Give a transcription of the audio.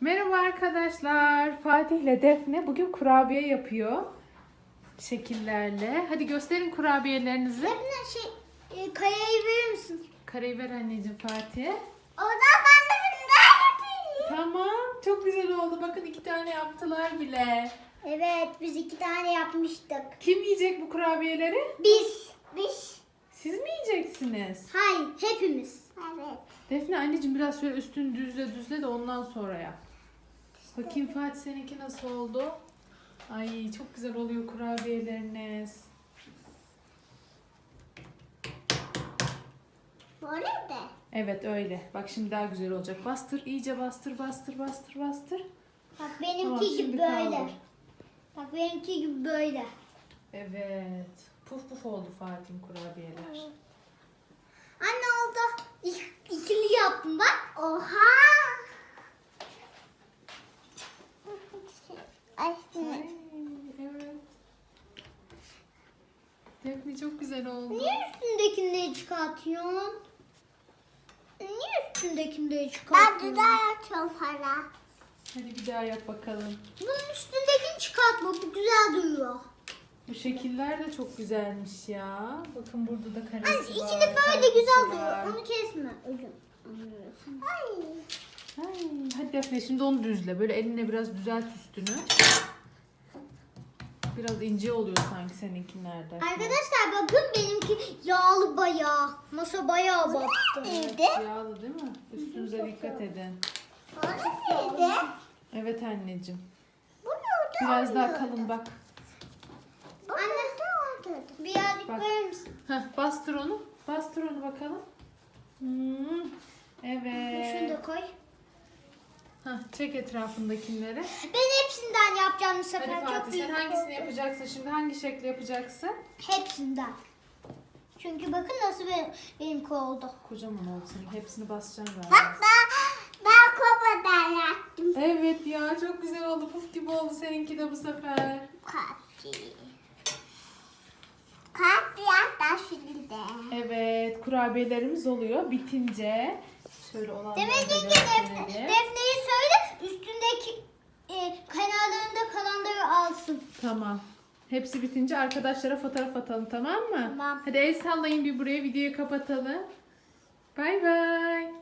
Merhaba arkadaşlar. Fatih ile Defne bugün kurabiye yapıyor. Şekillerle. Hadi gösterin kurabiyelerinizi. Defne şey e, kayayı verir misin? Kareyi ver anneciğim Fatih'e. O da ben de daha yapayım. Tamam. Çok güzel oldu. Bakın iki tane yaptılar bile. Evet biz iki tane yapmıştık. Kim yiyecek bu kurabiyeleri? Biz. Biz. Siz mi yiyeceksiniz? Hayır hepimiz. Evet. Defne anneciğim biraz şöyle üstünü düzle düzle de ondan sonra yap. Bakayım Fatih seninki nasıl oldu? Ay çok güzel oluyor kurabiyeleriniz. Böyle de. Evet öyle. Bak şimdi daha güzel olacak. Bastır iyice bastır bastır bastır bastır. Bak benimki Tamam, gibi böyle. kaldır. Bak benimki gibi böyle. Evet. Puf puf oldu Fatih'in kurabiyeler. Anne oldu. İk, ikili yaptım bak. Oha. Ay, Ay, evet. Defne çok güzel oldu. Niye üstündekileri çıkartıyorsun? Niye çıkartıyorsun? Ben güzel yapıyorum hala. Hadi bir daha yap bakalım. Bunun üstündekini çıkartma. Bu güzel duruyor. Bu şekiller de çok güzelmiş ya. Bakın burada da karesi var. ikili böyle güzel var. duruyor. Onu kesme. Ölüm. Ay. Ay, hadi Defne şimdi onu düzle. Böyle elinle biraz düzelt üstünü. Biraz ince oluyor sanki seninkinlerde. Arkadaşlar bakın benimki yağlı bayağı. Masa bayağı battı. Evet, yağlı değil mi? Üstünüze dikkat edin. Neydi? Evet anneciğim. Bu ne Biraz daha kalın bak. Anne birazcık Bak. verir misin? Heh, bastır onu. Bastır onu bakalım. Hmm, Şunu Evet. da koy. Heh, çek etrafındakileri. Ben yapacağım bu sefer. Hadi Çok Fatih sen büyük hangisini oldu. yapacaksın? Şimdi hangi şekli yapacaksın? Hepsinden. Çünkü bakın nasıl benim, benimki oldu. Kocaman oldu senin. Hepsini basacaksın galiba. ben, ben kopadan yaptım. Evet ya çok güzel oldu. Puf gibi oldu seninki de bu sefer. Kalpli. Kalpli hatta şimdi de. Evet kurabiyelerimiz oluyor. Bitince şöyle olanları da Demek ki Defne, gösterelim. Defne'yi söyle üstündeki e, kenarlarında kalanları alsın. Tamam. Hepsi bitince arkadaşlara fotoğraf atalım tamam mı? Tamam. Hadi el sallayın bir buraya videoyu kapatalım. Bay bay.